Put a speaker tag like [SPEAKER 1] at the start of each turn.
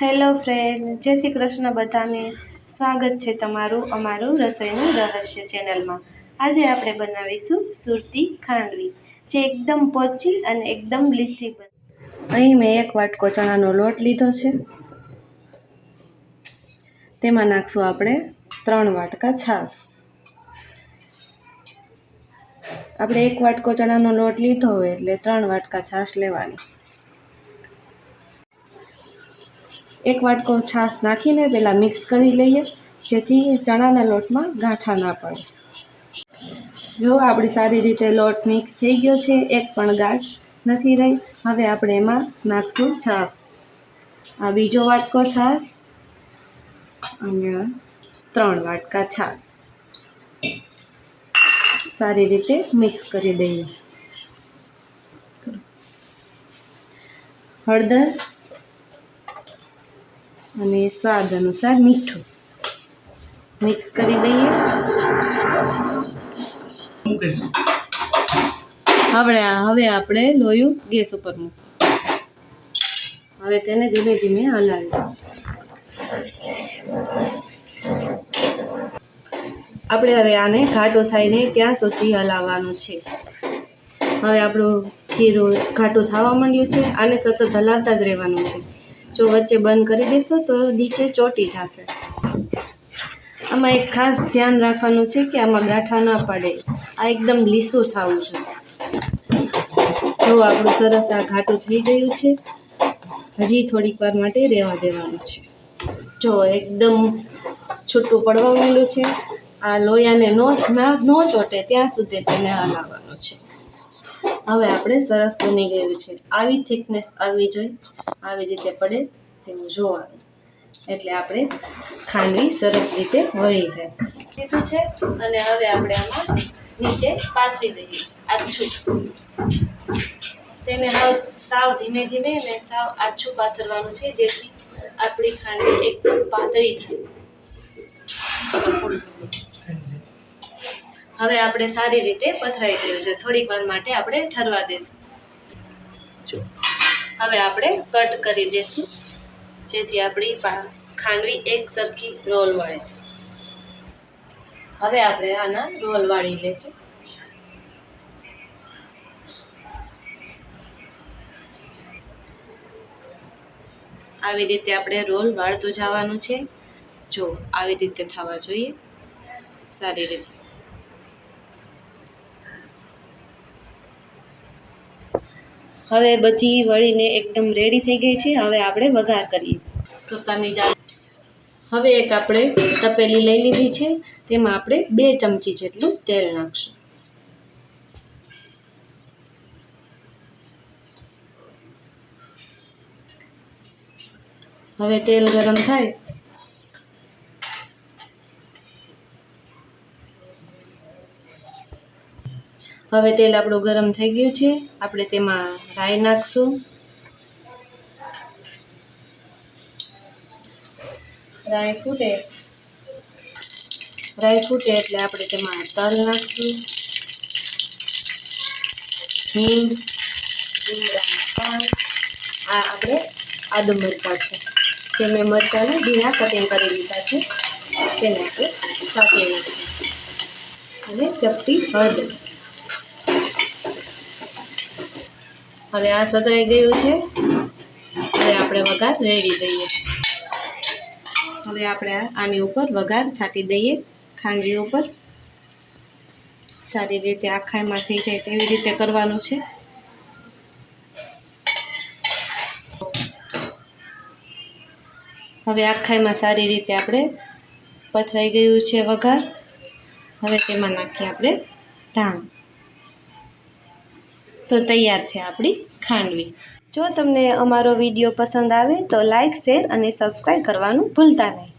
[SPEAKER 1] Hello friend, જય શ્રી કૃષ્ણ બધાને. સ્વાગત છે તમારું અમારું રસોઈનું રહસ્ય ચેનલમાં. આજે આપણે બનાવીશું સુરતી ખાંડવી, જે એકદમ પોચી અને એકદમ લીસી અહીં મેં એક વાટકો ચણાનો લોટ લીધો છે. તેમાં નાખશું આપણે ત્રણ વાટકા છાશ. આપણે એક વાટકો ચણાનો લોટ લીધો હોય એટલે ત્રણ વાટકા છાશ લેવાની. એક વાટકો છાશ નાખીને પહેલાં મિક્સ કરી લઈએ, જેથી ચણાના લોટમાં ગાંઠા ના પડે. જો આપણી સારી રીતે લોટ મિક્સ થઈ ગયો છે, એક પણ ગાંઠ નથી રહી, હવે આપણે એમાં નાખશું છાશ. આ બીજો વાટકો છાશ અને ત્રણ વાટકા છાશ. સારી રીતે મિક્સ કરી દઈએ. હળદર અને સ્વાદ અનુસાર મીઠું. મિક્સ કરી દઈએ. હવે હવે આપણે લોયું ગેસ ઉપર મૂક હવે તેને ધીમે ધીમે હલાવી. આપણે હવે આને ઘાટો થાય ને ત્યાં સુધી હલાવવાનું છે. હવે આપણું ખીરું ઘાટું થવા માંડ્યું છે. આને સતત હલાવતા જ રહેવાનું છે. જો વચ્ચે બંધ કરી દેશો તો નીચે ચોટી જશે. આમાં એક ખાસ ધ્યાન રાખવાનું છે કે આમાં ગાંઠા ના પડે. આ એકદમ લીસું થવું છે. જો આપણું સરસ આ ઘાટું થઈ ગયું છે, હજી થોડીક વાર માટે રહેવા દેવાનું છે. જો એકદમ છૂટું પડવા માંડ્યું છે, આ લોયાને ન ના ન ચોટે, ત્યાં સુધી તેને હલાવવાનું છે. હવે આપણે સરસ બની ગયું છે. આવી થિકનેસ આવવી જોઈએ આવી રીતે પડે તેવું જોવાનું. એટલે આપણે ખાંડવી સરસ રીતે વળી જાય. લીધું છે અને હવે આપણે આમાં નીચે પાથરી દઈએ. આછું. તેને હાવ સાવ ધીમે ધીમે અને સાવ આછું પાથરવાનું છે, જેથી આપણી ખાંડવી એકદમ પાતળી થાય. હવે આપણે સારી રીતે પથરાઈ ગયું છે. થોડીક વાર માટે આપણે ઠરવા દઈશું
[SPEAKER 2] જો.
[SPEAKER 1] હવે આપણે કટ કરી દઈશું જેથી આપણી ખાંડવી એક સરખી રોલ વળે હવે આપણે આના રોલ વાળી લેશું. આવી રીતે આપણે રોલ વાળતું જવાનું છે. જો આવી રીતે થવા જોઈએ. સારી રીતે. હવે બધી વળીને એકદમ રેડી થઈ ગઈ છે. હવે આપણે વઘાર કરીએ. કરતાની જાત હવે એક આપણે તપેલી લઈ લીધી છે. તેમાં આપણે બે ચમચી જેટલું તેલ નાખશું. હવે તેલ ગરમ થાય. હવે તેલ આપણું ગરમ થઈ ગયું છે. આપણે તેમાં રાઈ નાખશું. રાઈ ફૂટે. રાઈ ફૂટે એટલે આપણે તેમાં તલ નાખશું. હિંગ, લીમડાના પાન. આ આપણે આદુ મરચાં છે જે મેં મરચાંને ઝીણા કટિંગ કરી લીધા છે, તેને આપણે સાંકળી નાખીશું. અને ચપટી હળદર. હવે આ સતરાઈ ગયું છે. હવે આપણે વઘાર રેડી દઈએ હવે આપણે આની ઉપર વઘાર છાંટી દઈએ ખાંડવી ઉપર. સારી રીતે આખાઈમાં થઈ જાય તેવી રીતે કરવાનું છે. હવે આખાઈમાં સારી રીતે આપણે પથરાઈ ગયું છે વઘાર. હવે તેમાં નાખીએ આપણે ધાણ. તો તૈયાર છે આપણી ખાંડવી. જો તમને અમારો વીડિયો પસંદ આવે તો લાઇક શેર અને સબસ્ક્રાઈબ કરવાનું ભૂલતા નહીં.